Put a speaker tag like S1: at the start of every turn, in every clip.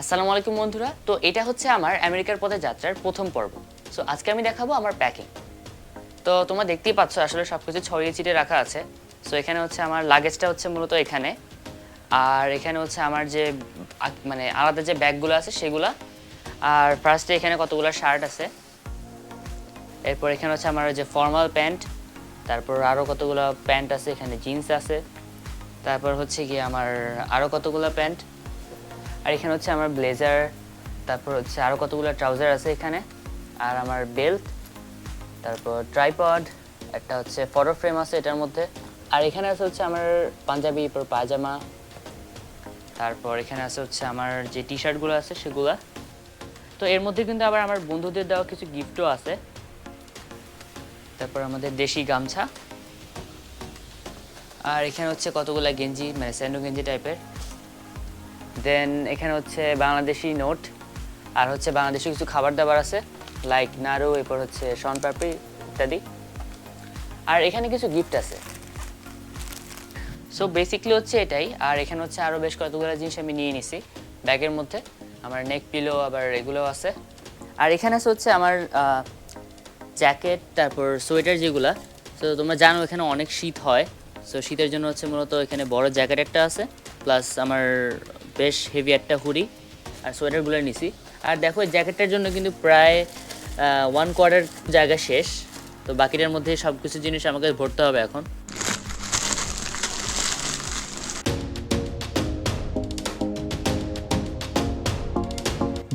S1: আসসালামু আলাইকুম বন্ধুরা। তো এটা হচ্ছে আমার আমেরিকার পথে যাত্রার প্রথম পর্ব। সো আজকে আমি দেখাবো আমার প্যাকিং তো তোমরা দেখতেই পাচ্ছ, আসলে সব কিছু ছড়িয়ে ছিটিয়ে রাখা আছে। সো এখানে হচ্ছে আমার লাগেজটা হচ্ছে মূলত এখানে। আর এখানে হচ্ছে আমার যে মানে আলাদা যে ব্যাগগুলো আছে সেগুলা। আর ফার্স্টে এখানে কতগুলো শার্ট আছে। এরপর এখানে হচ্ছে আমার যে ফর্মাল প্যান্ট তারপর আরও কতগুলো প্যান্ট আছে, এখানে জিন্স আছে। তারপর হচ্ছে কি আমার আরও কতগুলো প্যান্ট আর এখানে হচ্ছে আমার ব্লেজার তারপর হচ্ছে আরও কতগুলো ট্রাউজার আছে এখানে, আর আমার বেল্ট তারপর ট্রাইপড একটা হচ্ছে ফটো ফ্রেম আছে এটার মধ্যে, আর এখানে আছে হচ্ছে আমার পাঞ্জাবি পায়জামা, তারপর এখানে আছে হচ্ছে আমার যে টি শার্টগুলো আছে সেগুলো। তো এর মধ্যে কিন্তু আবার আমার বন্ধুদের দেওয়া কিছু গিফটও আছে। তারপর আমাদের দেশি গামছা। আর এখানে হচ্ছে কতগুলা গেঞ্জি মানে স্যান্ডো গেঞ্জি টাইপের দেন এখানে হচ্ছে বাংলাদেশি নোট আর হচ্ছে বাংলাদেশি কিছু খাবার দাবার আছে লাইক নাড়ু, এরপর হচ্ছে শন পাপড়ি ইত্যাদি। আর এখানে কিছু গিফট আছে। সো বেসিকলি হচ্ছে এটাই, আর এখানে হচ্ছে আরও বেশ কতগুলো জিনিস আমি নিয়ে নিছি ব্যাগের মধ্যে। আমার নেক পিলো আবার এগুলোও আছে। আর এখানে আছে হচ্ছে আমার জ্যাকেট তারপর সোয়েটার যেগুলা। তো তোমরা জানো এখানে অনেক শীত হয়। সো শীতের জন্য হচ্ছে মূলত এখানে বড় জ্যাকেট একটা আছে প্লাস আমার বেশ হেভি একটা হুডি আর সোয়েটারগুলো নিছি। আর দেখো, এই জ্যাকেটটার জন্য কিন্তু প্রায় ওয়ান কোয়ার্টার জায়গা শেষ। তো বাকিটার মধ্যে সব কিছু জিনিস আমাকে ভরতে হবে এখন।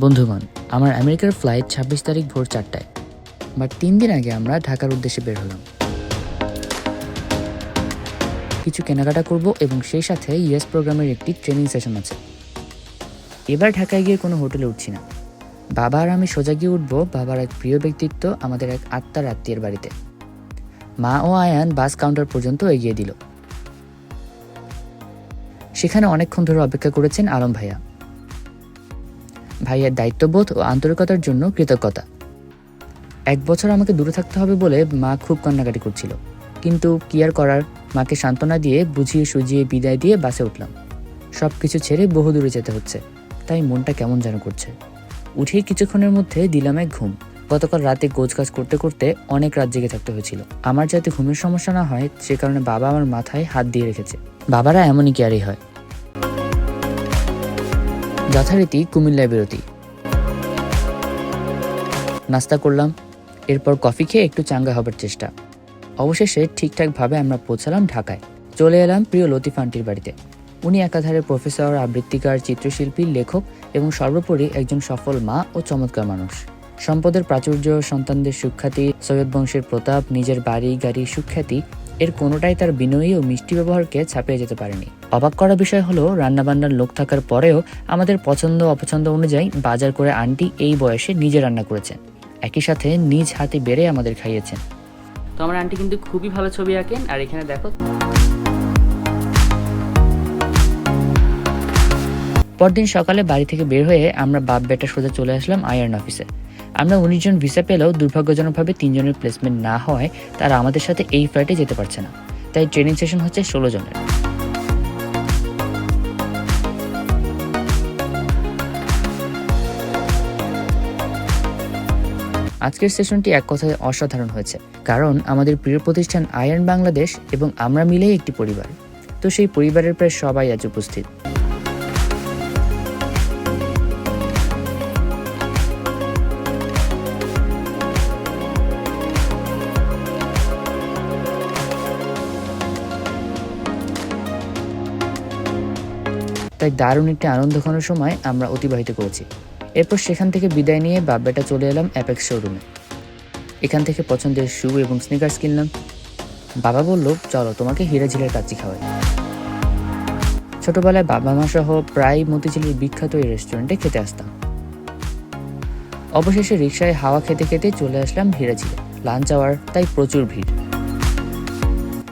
S2: বন্ধুগণ, আমার আমেরিকার ফ্লাইট ছাব্বিশ তারিখ ভোর চারটায়। বাট তিন দিন আগে আমরা ঢাকার উদ্দেশ্যে বের হলাম। কিছু কেনাকাটা করব এবং সেই সাথে ইউএস প্রোগ্রামের একটি ট্রেনিং সেশন আছে। এবার ঢাকায় গিয়ে কোনো হোটেলে উঠছি না। বাবা আর আমি সোজা গিয়ে উঠবো বাবার এক প্রিয় ব্যক্তিত্ব, আমাদের এক আত্মার আত্মীয়ের বাড়িতে। মা ও আয়ান বাস কাউন্টার পর্যন্ত এগিয়ে দিল। সেখানে অনেকক্ষণ ধরে অপেক্ষা করেছেন আলম ভাইয়া। ভাইয়ের দায়িত্ববোধ ও আন্তরিকতার জন্য কৃতজ্ঞতা। এক বছর আমাকে দূরে থাকতে হবে বলে মা খুব কান্নাকাটি করছিল। কিন্তু কি আর করার, মাকে সান্ত্বনা দিয়ে বুঝিয়ে সুজিয়ে বিদায় দিয়ে বাসে উঠলাম। সব কিছু ছেড়ে বহু দূরে যেতে হচ্ছে। তাই মনটা কেমন যেন করছে। উঠেই কিছুক্ষণের মধ্যে দিলাম এক ঘুম। গতকাল রাতে গোছগাছ করতে করতে অনেক রাত জেগে থাকতে হয়েছিল। আমার যাতে ঘুমের সমস্যা না হয়, সে কারণে বাবা আমার মাথায় হাত দিয়ে রেখেছে। বাবারা এমনই কেয়ারই হয়। যথারীতি কুমিল্লায় বিরতি। নাস্তা করলাম। এরপর কফি খেয়ে একটু চাঙ্গা হবার চেষ্টা। অবশেষে ঠিকঠাকভাবে আমরা পৌঁছালাম ঢাকায়। চলে এলাম প্রিয় লতিফ আন্টির বাড়িতে। উনি একাধারে প্রফেসর আবৃত্তিকার, চিত্রশিল্পী, লেখক এবং সর্বোপরি একজন সফল মা ও চমৎকার মানুষ। সম্পদের প্রাচুর্য, সন্তানদের সুখ্যাতি, সৈয়দ বংশের প্রতাপ, নিজের বাড়ি, গাড়ি, সুখ্যাতি, এর কোনোটাই তার বিনয়ী ও মিষ্টি ব্যবহারকে ছাপিয়ে যেতে পারেনি। অবাক করা বিষয় হলো, রান্নাবান্নার লোক থাকার পরেও আমাদের পছন্দ, অপছন্দ অনুযায়ী বাজার করে আন্টি এই বয়সে নিজে রান্না করেছেন। একই সাথে নিজ হাতে বেড়ে আমাদের খাইয়েছেন।
S1: তো আমার আন্টি কিন্তু খুবই ভালো ছবি আঁকেন, আর এখানে দেখো।
S2: পরদিন সকালে বাড়ি থেকে বের হয়ে আমরা বাপ বেটা সোজা চলে আসলাম আয়ার্ন অফিসে। আমরা উনিশ জন ভিসা পেলেও দুর্ভাগ্যজনকভাবে তিনজনের প্লেসমেন্ট না হওয়ায় তারা আমাদের সাথে এই ফ্লাইটে যেতে পারছে না। তাই ট্রেনিং সেশন হচ্ছে ষোলো জনের। আজকের সেশনটি এক কথায় অসাধারণ হয়েছে, কারণ আমাদের প্রিয় প্রতিষ্ঠান আয়ার্ন বাংলাদেশ এবং আমরা মিলেই একটি পরিবার। তো সেই পরিবারের প্রায় সবাই আজ উপস্থিত। তাই দারুণ একটি আনন্দ আনন্দঘন সময় আমরা অতিবাহিত করেছি। এরপর সেখান থেকে বিদায় নিয়ে বাব্বাটা চলে এলাম অ্যাপেক্স শোরুমে এখান থেকে পছন্দের শু এবং স্নিকার্স কিনলাম। বাবা বলল, চলো, তোমাকে হিরাঝিলের কাচ্চি খাওয়াই। ছোটবেলায় বাবা মা সহ প্রায় মতিঝিলের বিখ্যাত এই রেস্টুরেন্টে খেতে আসতাম। অবশেষে রিক্সায় হাওয়া খেতে খেতে চলে আসলাম হিরাঝিলে লাঞ্চ আওয়ার তাই প্রচুর ভিড়।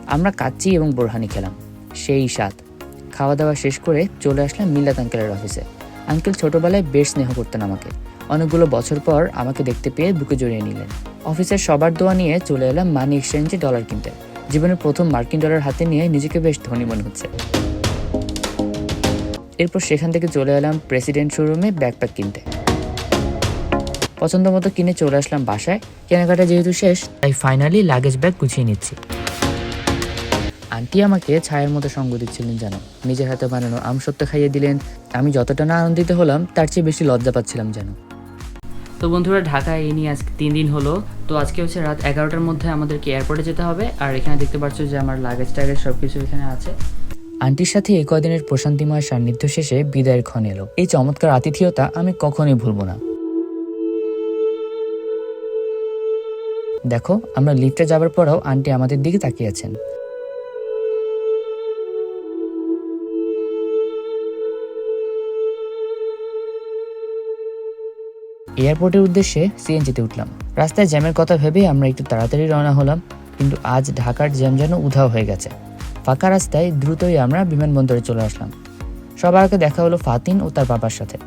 S2: আমরা কাচ্চি এবং বোরহানি খেলাম। সেই স্বাদ। খাওয়া দাওয়া শেষ করে চলে আসলাম মিল্লাত আঙ্কেলের অফিসে আঙ্কেল ছোটবেলায় বেশ স্নেহ করতেন আমাকে। অনেকগুলো বছর পর আমাকে দেখতে পেয়ে বুকে জড়িয়ে নিলেন। অফিসের সবার দোয়া নিয়ে চলে এলাম মানি এক্সচেঞ্জে ডলার কিনতে। জীবনের প্রথম মার্কিন ডলার হাতে নিয়ে নিজেকে বেশ ধনী মনে হচ্ছে। এরপর সেখান থেকে চলে এলাম প্রেসিডেন্ট শোরুমে ব্যাকপ্যাক কিনতে। পছন্দ মতো কিনে চলে আসলাম বাসায়। কেনাকাটা যেহেতু শেষ, তাই ফাইনালি লাগেজ ব্যাগ গুছিয়ে নিচ্ছি। আন্টি আমাকে ছায়ের মতো সঙ্গ দিচ্ছিলেন যেন। নিজের হাতে বানানো আম সত্য খাইয়ে দিলেন। আমি যতটা না আনন্দিত হলাম তার চেয়ে বেশি লজ্জা পাচ্ছিলাম যেন। তো বন্ধুরা ঢাকায় এই নিয়ে আজকে তিন দিন হলো। তো আজকে হচ্ছে রাত এগারোটার মধ্যে আমাদেরকে এয়ারপোর্টে যেতে হবে। আর এখানে দেখতে পাচ্ছ যে আমার লাগেজ টাগেজ সব কিছু এখানে আছে। আন্টির সাথে এই কদিনের প্রশান্তিময় সান্নিধ্য শেষে বিদায়ের ক্ষণ এলো। এই চমৎকার আতিথেয়তা আমি কখনোই ভুলবো না। দেখো আমরা লিফটে যাবার পরেও আন্টি আমাদের দিকে তাকিয়ে এয়ারপোর্টের উদ্দেশ্যে সিএনজিতে উঠলাম। রাস্তায় জ্যামের কথা ভেবে আমরা একটু তাড়াতাড়ি রওনা হলাম, কিন্তু আজ ঢাকার জ্যাম যেন উধাও হয়ে গেছে। ফাঁকা রাস্তায় দ্রুতই আমরা বিমানবন্দরে চলে আসলাম। সবার আগে দেখা হলো ফাতিন ও তার বাবার সাথে।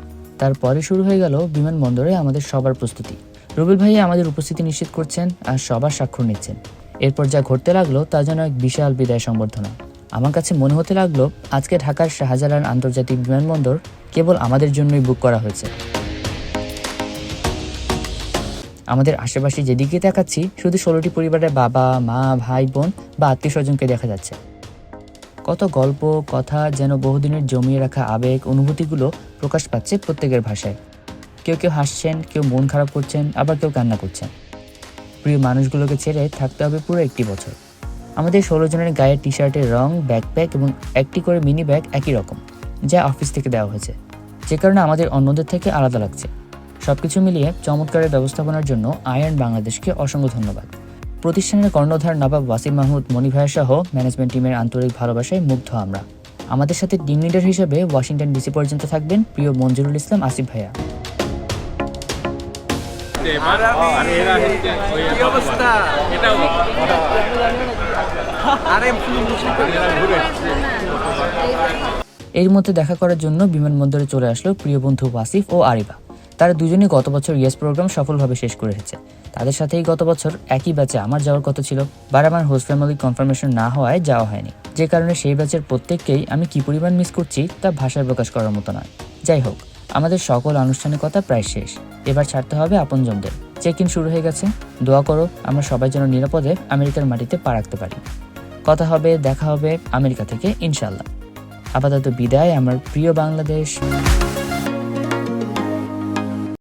S2: তারপরে শুরু হয়ে গেল বিমানবন্দরে আমাদের সবার প্রস্তুতি। রুবেল ভাই আমাদের উপস্থিতি নিশ্চিত করছেন আর সবার স্বাক্ষর নিচ্ছেন। এরপর যা ঘটতে লাগল তা যেন এক বিশাল বিদায় সংবর্ধনা। আমার কাছে মনে হতে লাগল, আজকে ঢাকার শাহজালাল আন্তর্জাতিক বিমানবন্দর কেবল আমাদের জন্যই বুক করা হয়েছে। আমাদের আশেপাশে যেদিকে তাকাচ্ছি শুধু ষোলোটি পরিবারের বাবা, মা, ভাই, বোন বা আত্মীয় স্বজনকে দেখা যাচ্ছে। কত গল্প, কথা যেন বহুদিনের জমিয়ে রাখা আবেগ, অনুভূতিগুলো প্রকাশ পাচ্ছে প্রত্যেকের ভাষায়। কেউ কেউ হাসছেন, কেউ মন খারাপ করছেন, আবার কেউ কান্না করছেন। প্রিয় মানুষগুলোকে ছেড়ে থাকতে হবে পুরো একটি বছর। আমাদের ষোলো জনের গায়ের টি শার্টের রং, ব্যাকপ্যাক এবং একটি করে মিনি ব্যাগ একই রকম, যা অফিস থেকে দেওয়া হয়েছে। যে কারণে আমাদের অন্যদের থেকে আলাদা লাগছে। সবকিছু মিলিয়ে চমৎকারের ব্যবস্থাপনার জন্য আয়রন বাংলাদেশকে অসংখ্য ধন্যবাদ। প্রতিষ্ঠানের কর্ণধার নবাব ওয়াসিম মাহমুদ মনিভাইয়া সহ ম্যানেজমেন্ট টিমের আন্তরিক ভালোবাসায় মুগ্ধ আমরা। আমাদের সাথে টিম লিডার হিসেবে ওয়াশিংটন ডিসি পর্যন্ত থাকবেন প্রিয় মঞ্জুরুল ইসলাম আসিফ ভাইয়া। এর মধ্যে দেখা করার জন্য বিমানবন্দরে চলে আসলো প্রিয় বন্ধু ওয়াসিফ ও আরিবা তারা দুজনেই গত বছর ইয়েস প্রোগ্রাম সফলভাবে শেষ করে এসেছে তাদের সাথেই গত বছর একই ব্যাচে আমার যাওয়ার কথা ছিল। বার আমার হোস্ট ফ্যামিলি কনফার্মেশন না হওয়ায় যাওয়া হয়নি। যে কারণে সেই ব্যাচের প্রত্যেককেই আমি কি পরিমাণ মিস করছি তা ভাষায় প্রকাশ করার মতো নয়। যাই হোক, আমাদের সকল আনুষ্ঠানিকতা প্রায় শেষ। এবার ছাড়তে হবে আপনজনদের। চেক ইন শুরু হয়ে গেছে। দোয়া করো, আমরা সবাই যেন নিরাপদে আমেরিকার মাটিতে পা রাখতে পারি। কথা হবে, দেখা হবে আমেরিকা থেকে ইনশাল্লাহ আপাতত বিদায়, আমার প্রিয় বাংলাদেশ।